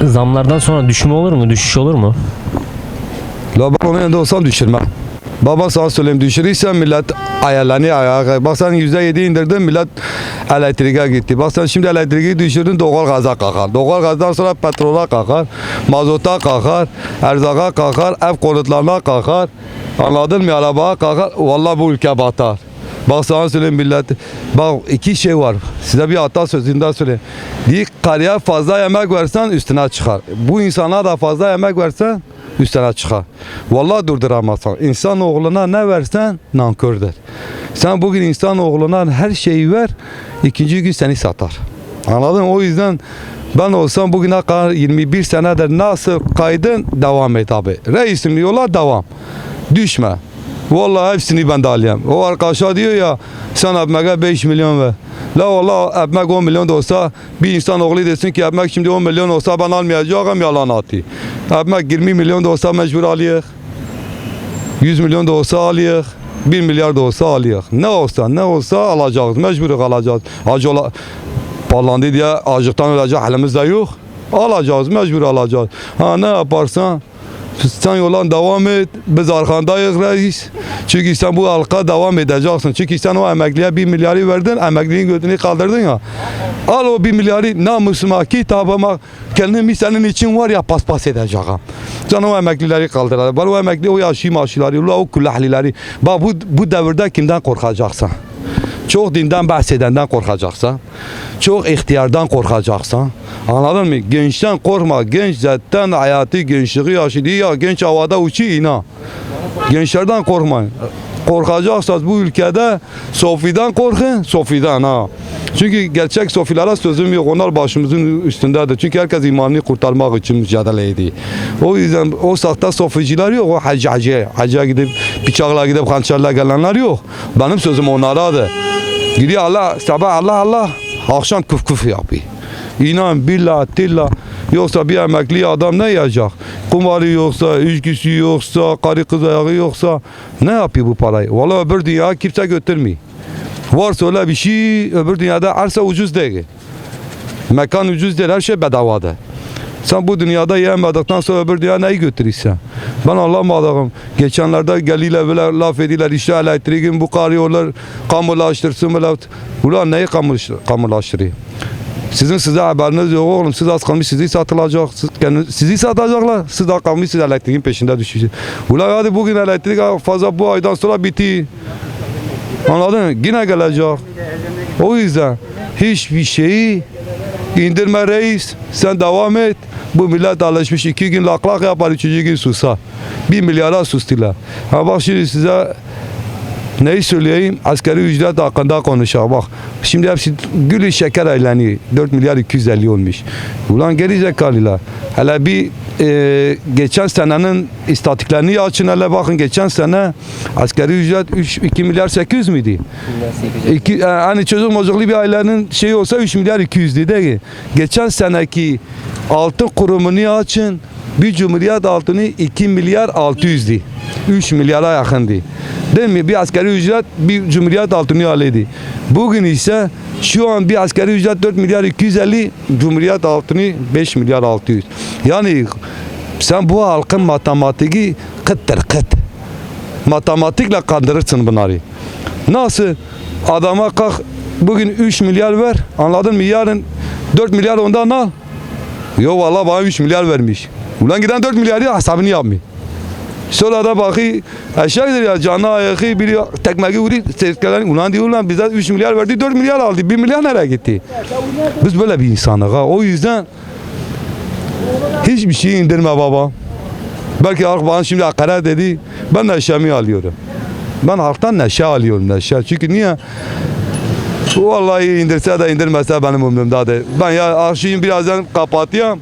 Zamlardan sonra düşme olur mu? Düşüş olur mu? La ben onun yanında olsam düşürmem. Baba sana söyleyeyim düşürürsen millet ayarlanıyor ayağa. Bak sen yüzde yedi indirdin millet elektriğe gitti. Bak sen şimdi elektriği düşürdün doğal gaza kalkar. Doğal gazdan sonra petrola kalkar. Mazota kalkar. Erzaka kalkar. Ev konutlarına kalkar. Anladın mı? Arabaya kalkar. Vallahi bu ülke batar. Bak sana söyleyeyim millet. Bak iki şey var. Size bir atasözünden söyleyeyim. Bir karıya fazla yemek versen üstüne çıkar. Bu insana da fazla yemek versen üstüne çıkar. Vallahi durduramazsan. İnsan oğluna ne versen nankördür. Sen bugün insan oğluna her şeyi ver, ikinci gün seni satar. Anladın mı? O yüzden ben olsam bugüne kadar 21 senedir nasıl kaydın devam et abi. Reisim yola devam. Düşme. Vallahi hepsini ben de alayım. O arkadaşa diyor ya sen ekmeğe 5 milyon ver. La valla ekmek 10 milyon da olsa bir insan oğlu desin ki ekmek şimdi 10 milyon olsa ben almayacağım yalan atı. Ekmek 20 milyon da olsa mecbur alayım. 100 milyon da olsa alayım. 1 milyar da olsa alayım. Ne olsa ne olsa alacağız. Mecbur alacağız. Acı ola, parlandı diye acıktan ölecek halimiz de yok. Alacağız, mecbur alacağız. Ha ne yaparsan sen yola devam et. Biz arkandayız reis. Çünkü sen bu halka devam edeceksin. Çünkü sen o emekliye bir milyarı verdin. Emeklinin götünü kaldırdın ya. Al o bir milyarı namusuma, kitabıma, kendimi senin için var ya paspas edeceğim. Sen o emeklileri kaldır. Ben o emekli o yaşı maaşları, o kullahlileri. Bak bu, bu devirde kimden korkacaksın? Çok dinden bahsedenden korkacaksan, çok ihtiyardan korkacaksan, anladın mı? Gençten korkma, genç zaten hayatı gençliği yaşadı ya genç havada uçuyor ina. Gençlerden korkmayın. Korkacaksanız bu ülkede Sofi'den korkun, Sofi'den ha. Çünkü gerçek Sofilara sözüm yok. Onlar başımızın üstündedir. Çünkü herkes imanını kurtarmak için mücadele ediyor. O yüzden o sahte Soficiler yok. O hacı hacı. Hacıya gidip bıçakla gidip hançerle gelenler yok. Benim sözüm onlaradır. Gidiyor Allah, sabah Allah Allah, akşam küf küf yapıyor. İnan billah tillah. Yoksa bir emekli adam ne yiyecek? Kumarı yoksa, içkisi yoksa, karı kız ayağı yoksa ne yapıyor bu parayı? Vallahi öbür dünya kimse götürmüyor. Varsa öyle bir şey öbür dünyada arsa ucuz değil. Mekan ucuz değil her şey bedavadır. Sen bu dünyada yiyemedikten sonra öbür dünya neyi götürürsen? Ben anlamadım. Geçenlerde geliyle böyle laf ediler işte elektriğin bu karıyorlar kamulaştırsın böyle. Ulan neyi kamuş- kamulaştırıyor? Sizin size haberiniz yok oğlum. Siz az kalmış sizi satılacak. Siz, kendiniz, sizi satacaklar. Siz de kalmış siz elektriğin peşinde düşeceksiniz. Ulan hadi bugün elektrik fazla bu aydan sonra bitti. Anladın mı? Yine gelecek. O yüzden hiçbir şeyi indirme reis. Sen devam et. Bu millet alışmış iki gün laklak yapar, üçüncü gün susar. Bir milyara sustular. Ha bak şimdi size neyi söyleyeyim? Askeri ücret hakkında konuşalım. Bak şimdi hepsi gülü şeker eğleniyor. 4 milyar 250 olmuş. Ulan geri zekalılar. Hele bir e, geçen senenin istatiklerini açın hele bakın. Geçen sene askeri ücret 3, 2 milyar 800 miydi? İki, e, hani çocuk mocuklu bir ailenin şeyi olsa 3 milyar 200 değil? Geçen seneki altın kurumunu açın. Bir cumhuriyet altını 2 milyar 600'di. 3 milyara yakındı. Değil mi? Bir askeri ücret bir cumhuriyet altını alıydı. Bugün ise şu an bir askeri ücret 4 milyar 250, cumhuriyet altını 5 milyar 600. Yani sen bu halkın matematiği kıttır kıt. Matematikle kandırırsın bunları. Nasıl? Adama kalk bugün 3 milyar ver. Anladın mı? Yarın 4 milyar ondan al. Yo valla bana 3 milyar vermiş. Ulan giden 4 milyarı hesabını yapmıyor. Sonra da bakı aşağıdır ya canlı ayağı biri tekmeyi vuruyor. Seslerini ulan diyor ulan bize 3 milyar verdi 4 milyar aldı. 1 milyar nereye gitti? Biz böyle bir insanız ha. O yüzden hiçbir şey indirme baba. Belki halk bana şimdi hakaret dedi. Ben neşemi alıyorum. Ben halktan neşe alıyorum neşe. Çünkü niye? Vallahi indirse de indirmese benim umurumda değil. Ben ya akşam birazdan kapatıyorum.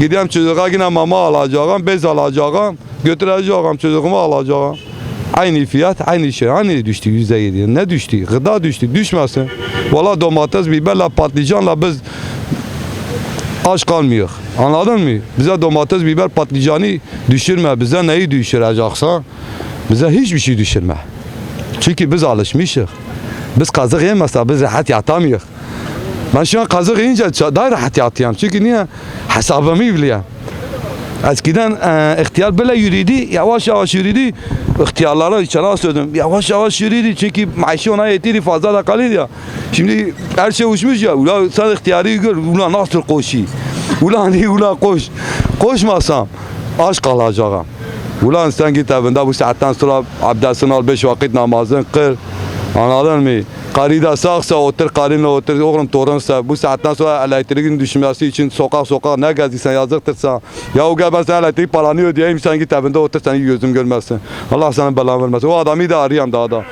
Gideyim çocuğa yine mama alacağım, bez alacağım, götüreceğim çocuğumu alacağım. Aynı fiyat, aynı şey. Aynı düştü yüzde yedi. Ne düştü? Gıda düştü. Düşmesin. Valla domates, biberle, patlıcanla biz aç kalmıyor. Anladın mı? Bize domates, biber, patlıcanı düşürme. Bize neyi düşüreceksen bize hiçbir şey düşürme. Çünkü biz alışmışız. Biz kazık yemezsek biz rahat yatamıyoruz. Ben şu an kazık yiyince daha rahat yatıyorum. Çünkü niye? Hesabımı biliyorum. Eskiden e, ihtiyar böyle yürüdü, yavaş yavaş yürüdü. İhtiyarlara içeri söyledim, yavaş yavaş yürüdü çünkü maaşı ona yetiydi fazla da kalıyordu ya. Şimdi her şey uçmuş ya, ulan sen ihtiyarı gör, ulan nasıl koşuyor? Ulan iyi ulan koş. Koşmasam aç kalacağım. Ulan sen git evinde bu saatten sonra abdestini al, beş vakit namazını kıl. Anladın mı? Karı da sağsa otur, karınla otur, oğlum torunsa bu saatten sonra elektriğin düşmesi için sokak sokak ne gezdiysen yazıktır sana. Ya o gel ben sana elektrik paranı ödeyeyim sen git evinde otur seni gözüm görmezsin. Allah sana belanı vermesin. O adamı da arayayım daha da.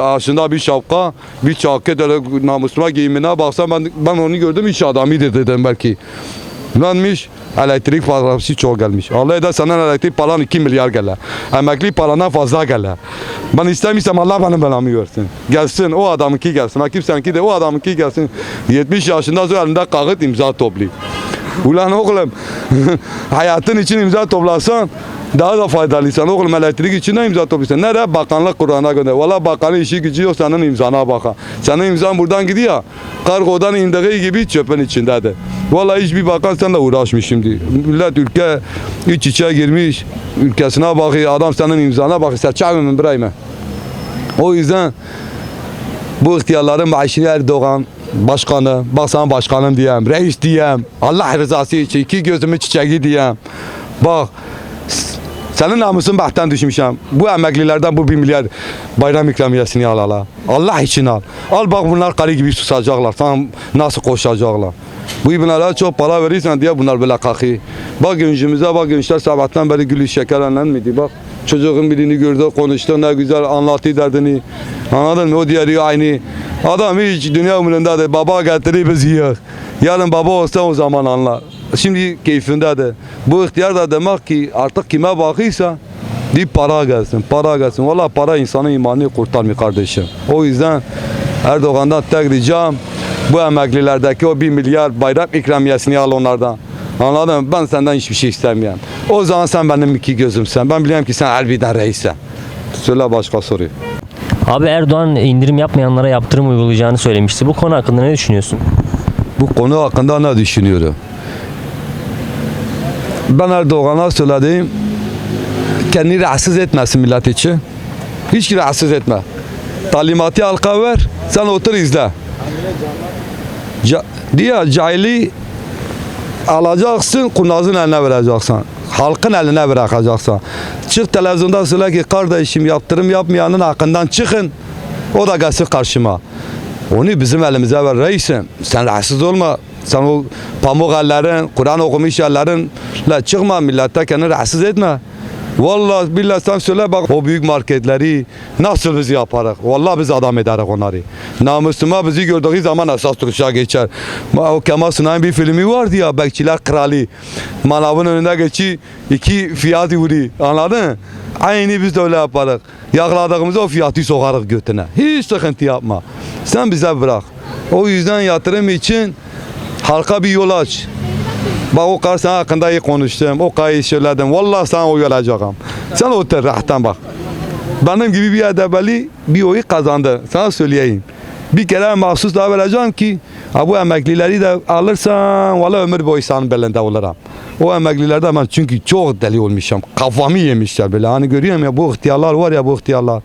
Ağaçında bir şapka, bir çaket öyle namusuma giyimine baksam ben, ben onu gördüm iş adamıydı dedim belki. Lanmış elektrik parası çok gelmiş. Allah eder senden elektrik paran 2 milyar gele. Emekli parandan fazla gele. Ben istemiyorsam Allah benim belamı görsün. Gelsin o adamınki gelsin. Ha kimseninki de o adamınki gelsin. 70 yaşında sonra elinde kağıt imza toplayayım. Ulan oğlum hayatın için imza toplasan daha da faydalıysan oğlum elektrik için de imza toplasan. Nereye? Bakanlık Kur'an'a gönder. Valla bakanın işi gücü yok senin imzana baka. Senin imzan buradan gidiyor. Kargodan indiği gibi çöpün içindedir. Valla hiçbir bakan seninle uğraşmış şimdi. Millet ülke iç içe girmiş. Ülkesine bakıyor. Adam senin imzana bakıyor. Sen çağırmın burayı O yüzden bu ihtiyarların maaşını Erdoğan başkanı, bak sana başkanım diyeyim, reis diyeyim, Allah rızası için iki gözümü çiçeği diyeyim. Bak senin namusun bahten düşmüşüm. Bu emeklilerden bu bir milyar bayram ikramiyesini al ala. Allah için al. Al bak bunlar karı gibi susacaklar. Sana nasıl koşacaklar. Bu ibnelere çok para verirsen diye bunlar böyle kalkıyor. Bak gençimize bak gençler sabahtan beri gülü şekerlenmedi. Bak çocuğun birini gördü konuştu ne güzel anlattı derdini. Anladın mı? O diğeri aynı. Adam hiç dünya umurunda değil. Baba getirir biz yiyor. Yarın baba olsa o zaman anlar. Şimdi keyfinde de. Bu ihtiyar da demek ki artık kime bakıysa bir para gelsin, para gelsin. Valla para insanın imanını kurtarmıyor kardeşim. O yüzden Erdoğan'dan tek ricam bu emeklilerdeki o bir milyar bayrak ikramiyesini al onlardan. Anladın mı? Ben senden hiçbir şey istemiyorum. O zaman sen benim iki gözümsen. Ben biliyorum ki sen elbiden reissin. Söyle başka soruyu. Abi Erdoğan indirim yapmayanlara yaptırım uygulayacağını söylemişti. Bu konu hakkında ne düşünüyorsun? Bu konu hakkında ne düşünüyorum? Ben Erdoğan'a söylediğim kendini rahatsız etmesin millet için. Hiç rahatsız etme. Talimatı halka ver, sen otur izle. Ca diye cahili alacaksın, kurnazın eline vereceksin. Halkın eline bırakacaksın. Çık televizyonda söyle ki kardeşim yaptırım yapmayanın hakkından çıkın. O da gelsin karşıma. Onu bizim elimize ver reisim. Sen rahatsız olma. Sen o pamuk ellerin, Kur'an okumuş ellerin la çıkma millete kendini rahatsız etme. Vallahi billahi sen söyle bak o büyük marketleri nasıl biz yaparız? Vallahi biz adam ederiz onları. Namusuma bizi gördüğü zaman esas duruşa geçer. O Kemal Sunay'ın bir filmi vardı ya Bekçiler Kralı. Manavın önünde geçi iki fiyat vuruyor. Anladın? Aynı biz de öyle yaparız. Yakladığımızda o fiyatı sokarız götüne. Hiç sıkıntı yapma. Sen bize bırak. O yüzden yatırım için halka bir yol aç. Bak o kadar sana hakkında iyi konuştum. O kadar iyi söyledim. Vallahi sana oy vereceğim. Sen otur rahattan bak. Benim gibi bir edebeli bir oyu kazandı. Sana söyleyeyim. Bir kere mahsus daha vereceğim ki bu emeklileri de alırsan valla ömür boyu senin belinde olurum. O emeklilerde ben çünkü çok deli olmuşum. Kafamı yemişler böyle. Hani görüyorum ya bu ihtiyarlar var ya bu ihtiyarlar.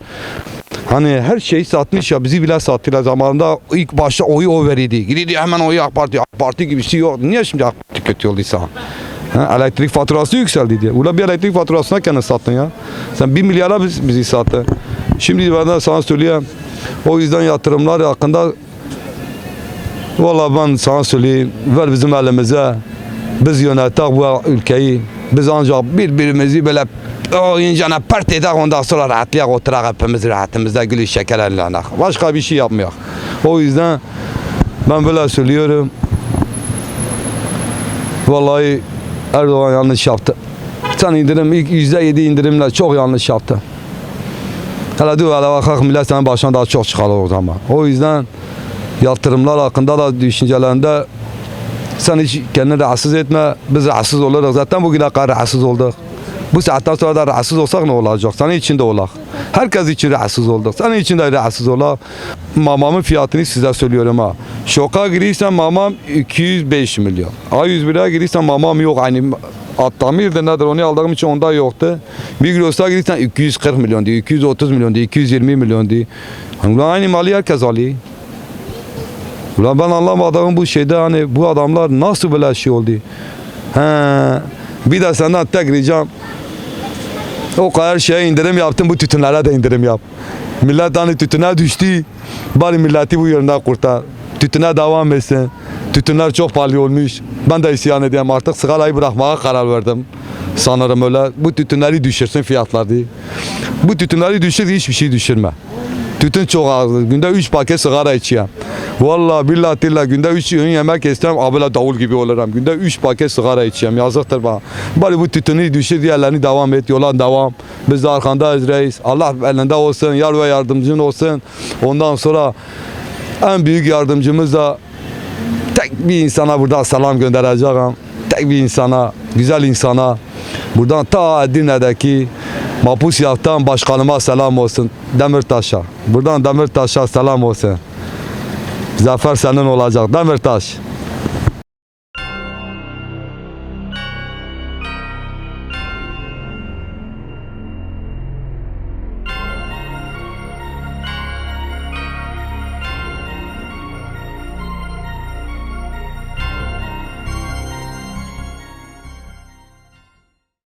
Hani her şeyi satmış ya bizi bile sattılar zamanında ilk başta oyu o verirdi. Gidiyordu hemen oyu AK Parti. AK Parti gibisi yok. Niye şimdi AK Parti kötü olduysa? Ha, elektrik faturası yükseldi diye. Ula bir elektrik faturasına kendin sattın ya. Sen bir milyara biz, bizi sattın. Şimdi ben de sana söyleyeyim. O yüzden yatırımlar hakkında Valla ben sana söyleyeyim. Ver bizim elimize. Biz yönetek bu ülkeyi. Biz ancak birbirimizi böyle o incana pert eder ondan sonra rahatlayak oturak hepimiz rahatımızda gülü şekerlerle. Başka bir şey yapmıyor. O yüzden ben böyle söylüyorum. Vallahi Erdoğan yanlış yaptı. Sen indirim ilk yüzde yedi indirimle çok yanlış yaptı. Hele dur hele bakak millet senin başına daha çok çıkar o zaman. O yüzden yatırımlar hakkında da düşüncelerinde sen hiç kendini rahatsız etme. Biz rahatsız oluruz. Zaten bugüne kadar rahatsız olduk. Bu saatten sonra da rahatsız olsak ne olacak? Senin için de olak. Herkes için rahatsız olduk. Senin için de rahatsız olak. mamamın fiyatını size söylüyorum ha. Şoka girirsen mamam 205 milyon. A101'e girirsen mamam yok. Hani Attamir'de nedir onu aldığım için onda yoktu. Bir Gros'a girirsen 240 milyon diyor, 230 milyon diyor, 220 milyon diyor. Aynı mali herkes alıyor. Ulan ben anlamadığım bu şeyde hani bu adamlar nasıl böyle şey oldu? He. Bir de senden tek ricam o kadar şeye indirim yaptın bu tütünlere de indirim yap. Millet hani tütüne düştü. Bari milleti bu yönden kurtar. Tütüne devam etsin. Tütünler çok pahalı olmuş. Ben de isyan edeyim artık sigarayı bırakmaya karar verdim. Sanırım öyle. Bu tütünleri düşürsün fiyatları. Bu tütünleri düşür hiçbir şey düşürme. Tütün çok. Günde 3 paket sigara içiyorum. Vallahi billahi tillah günde 3 öğün yemek istem abla davul gibi olurum. Günde 3 paket sigara içiyorum. Yazıktır bana. Bari bu tütünü düşür diğerlerini devam et. Yola devam. Biz de arkandayız reis. Allah elinde olsun. Yar ve yardımcın olsun. Ondan sonra en büyük yardımcımız da tek bir insana burada selam göndereceğim. Tek bir insana, güzel insana. Buradan ta Edirne'deki Mapusyak'tan başkanıma selam olsun. Demirtaş'a. Buradan Demirtaş'a selam olsun. Zafer senin olacak. Demirtaş.